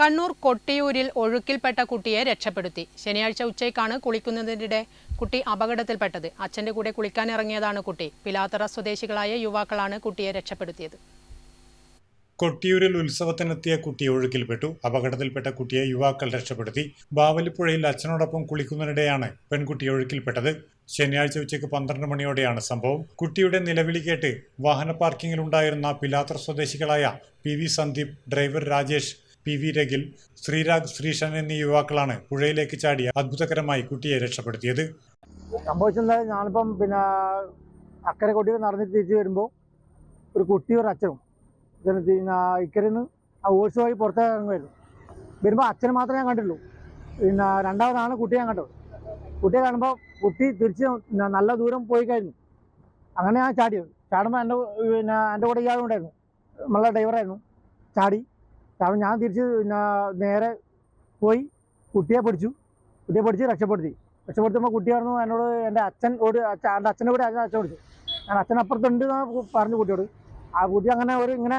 കണ്ണൂർ കൊട്ടിയൂരിൽ ഒഴുക്കിൽപ്പെട്ട കുട്ടിയെ രക്ഷപ്പെടുത്തി. ശനിയാഴ്ച ഉച്ചയ്ക്കാണ് കുളിക്കുന്നതിനിടെ കുട്ടി അപകടത്തിൽപ്പെട്ടത്. അച്ഛന്റെ കൂടെ കുളിക്കാനിറങ്ങിയതാണ് കുട്ടി. പിലാത്തറ സ്വദേശികളായ യുവാക്കളാണ് കുട്ടിയെ രക്ഷപ്പെടുത്തിയത്. കൊട്ടിയൂരിൽ ഉത്സവത്തിനെത്തിയ കുട്ടി ഒഴുക്കിൽപ്പെട്ടു. അപകടത്തിൽപ്പെട്ട കുട്ടിയെ യുവാക്കൾ രക്ഷപ്പെടുത്തി. ബാവലിപ്പുഴയിൽ അച്ഛനോടൊപ്പം കുളിക്കുന്നതിനിടെയാണ് പെൺകുട്ടി ഒഴുക്കിൽപ്പെട്ടത്. ശനിയാഴ്ച ഉച്ചയ്ക്ക് പന്ത്രണ്ട് മണിയോടെയാണ് സംഭവം. കുട്ടിയുടെ നിലവിളി കേട്ട് വാഹന പാർക്കിങ്ങിലുണ്ടായിരുന്ന പിലാത്തർ സ്വദേശികളായ P V Sandeep driver Rajesh P V Ragil Sreerag Sreesan എന്നീ യുവാക്കളാണ് പുഴയിലേക്ക് ചാടി അത്ഭുതകരമായി കുട്ടിയെ രക്ഷപ്പെടുത്തിയത്. സംഭവിച്ചെന്താ ഞാനിപ്പം പിന്നെ അക്കരെ കൊട്ടിയിൽ നടന്നിട്ട് തിരിച്ചു വരുമ്പോൾ ഒരു കുട്ടി ഒരു അച്ഛനും പിന്നെ നിന്ന് ആ ഓഴ്സ് വഴി പുറത്തേക്ക് ഇറങ്ങുമായിരുന്നു വരുമ്പോൾ അച്ഛനെ മാത്രമേ ഞാൻ കണ്ടുള്ളൂ പിന്നെ രണ്ടാമതാണ് കുട്ടിയെ ഞാൻ കണ്ടത്. കുട്ടിയെ കാണുമ്പോൾ കുട്ടി തിരിച്ച് നല്ല ദൂരം പോയി കഴിഞ്ഞു. അങ്ങനെ ഞാൻ ചാടിയത് ചാടുമ്പോൾ എന്റെ പിന്നെ എന്റെ കൂടെ ഇയാളും ഉണ്ടായിരുന്നു. നമ്മളെ ഡ്രൈവറായിരുന്നു. ചാടി. ചാടുമ്പോൾ ഞാൻ തിരിച്ച് നേരെ പോയി കുട്ടിയെ പിടിച്ചു. കുട്ടിയെ പിടിച്ച് രക്ഷപ്പെടുത്തി. രക്ഷപ്പെടുത്തുമ്പോൾ കുട്ടി പറഞ്ഞു എന്നോട് എന്റെ അച്ഛൻ ഓട് എന്റെ അച്ഛനെ കൂടെ അച്ഛൻ അച്ഛൻ പിടിച്ചു ഞാൻ അച്ഛൻ അപ്പുറത്തുണ്ട് എന്ന് പറഞ്ഞു കുട്ടിയോട്. ആ കുട്ടി അങ്ങനെ ഒരു ഇങ്ങനെ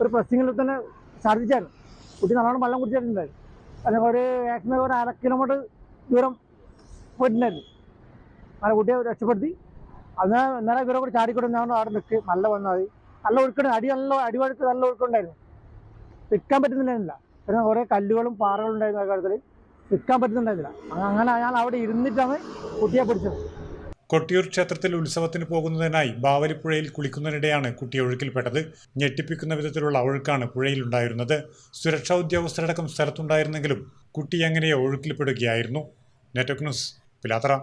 ഒരു പ്രസ്സിങ്ങിൽ തന്നെ ഛർദ്ദിച്ചായിരുന്നു. കുട്ടി നല്ലോണം വെള്ളം കുടിച്ചിട്ടുണ്ടായിരുന്നു. അല്ലെങ്കിൽ ഒരു ഏകദേശം ഒരു അര കിലോമീറ്റർ ദൂരം പോയിട്ടുണ്ടായിരുന്നു. അങ്ങനെ കുട്ടിയെ രക്ഷപ്പെടുത്തി. അന്ന് ഇന്നലെ ഇവരെ കൂടെ ചാടിക്കൊടുന്ന അവിടെ നിൽക്ക് നല്ല വന്നാൽ നല്ല ഒഴുക്കുണ്ട് അടി നല്ല അടിവഴുക്ക് നല്ല ഒഴുക്കുണ്ടായിരുന്നു നിൽക്കാൻ പറ്റുന്നില്ല പിന്നെ കുറേ കല്ലുകളും പാറകളും ഉണ്ടായിരുന്ന ആ കാര്യത്തിൽ നിൽക്കാൻ പറ്റുന്നുണ്ടായിരുന്നില്ല. അങ്ങ- അങ്ങനെ അയാൾ അവിടെ ഇരുന്നിട്ടാണ് കുട്ടിയെ പിടിച്ചത്. കൊട്ടിയൂർ ക്ഷേത്രത്തിൽ ഉത്സവത്തിന് പോകുന്നതിനായി ബാവലിപ്പുഴയിൽ കുളിക്കുന്നതിനിടെയാണ് കുട്ടി ഒഴുക്കിൽപ്പെട്ടത്. ഞെട്ടിപ്പിക്കുന്ന വിധത്തിലുള്ള ഒഴുക്കാണ് പുഴയിലുണ്ടായിരുന്നത്. സുരക്ഷാ ഉദ്യോഗസ്ഥരടക്കം സ്ഥലത്തുണ്ടായിരുന്നെങ്കിലും കുട്ടി എങ്ങനെയോ ഒഴുക്കിൽപ്പെടുകയായിരുന്നു. Network news Pilathara.